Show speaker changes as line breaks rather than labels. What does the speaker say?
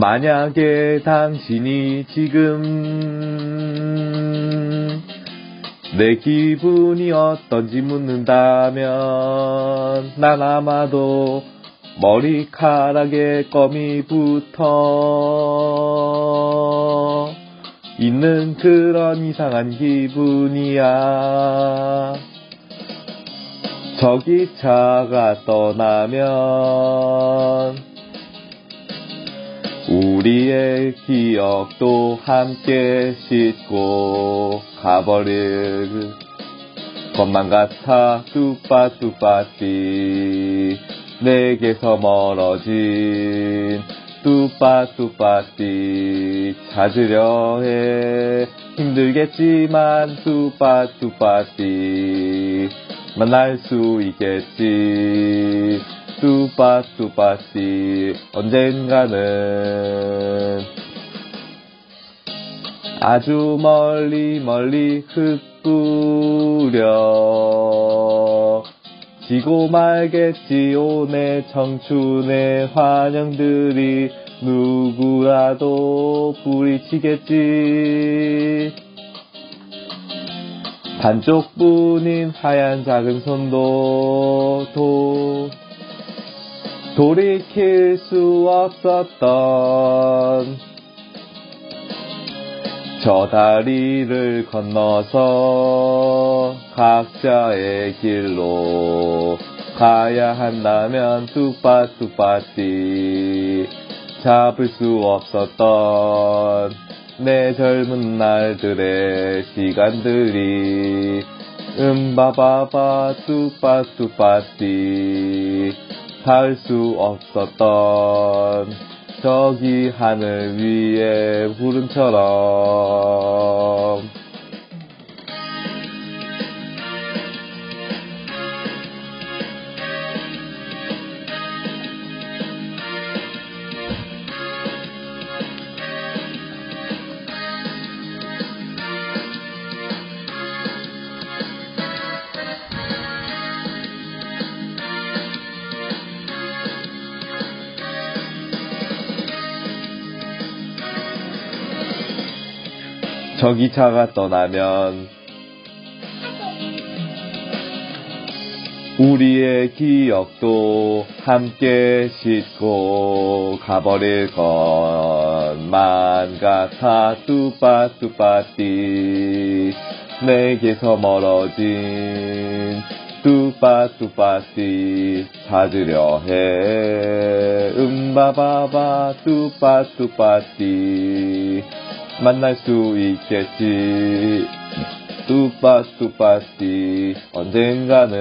만약에 당신이 지금 내 기분이 어떤지 묻는다면 난 아마도 머리카락에 껌이 붙어 있는 그런 이상한 기분이야. 저기 차가 떠나면 우리의 기억도 함께 씻고 가버릴 것만 같아 뚜빠뚜빠띠 내게서 멀어진 뚜빠뚜빠띠 찾으려 해. 힘들겠지만 뚜빠뚜빠띠 만날 수 있겠지. 뚜빠뚜빠띠 언젠가는 아주 멀리 멀리 흩뿌려. 지고 말겠지요 내 청춘의 환영들이 누구라도 부리치겠지. 반쪽뿐인 하얀 작은 손도 도 돌이킬 수 없었던 저 다리를 건너서 각자의 길로 가야 한다면 뚜빠뚜빠띠 잡을 수 없었던 내 젊은 날들의 시간들이 음바바바 뚜빠뚜빠띠 닿을 수 없었던 저기 하늘 위에 구름처럼 저 기차가 떠나면 우리의 기억도 함께 싣고 가버릴 것만 같아. 뚜빠뚜빠띠 내게서 멀어진 뚜빠뚜빠띠 찾으려 해. 음바바바 뚜빠뚜빠띠 만날 수 있겠지. 뚜빠뚜빠띠 언젠가는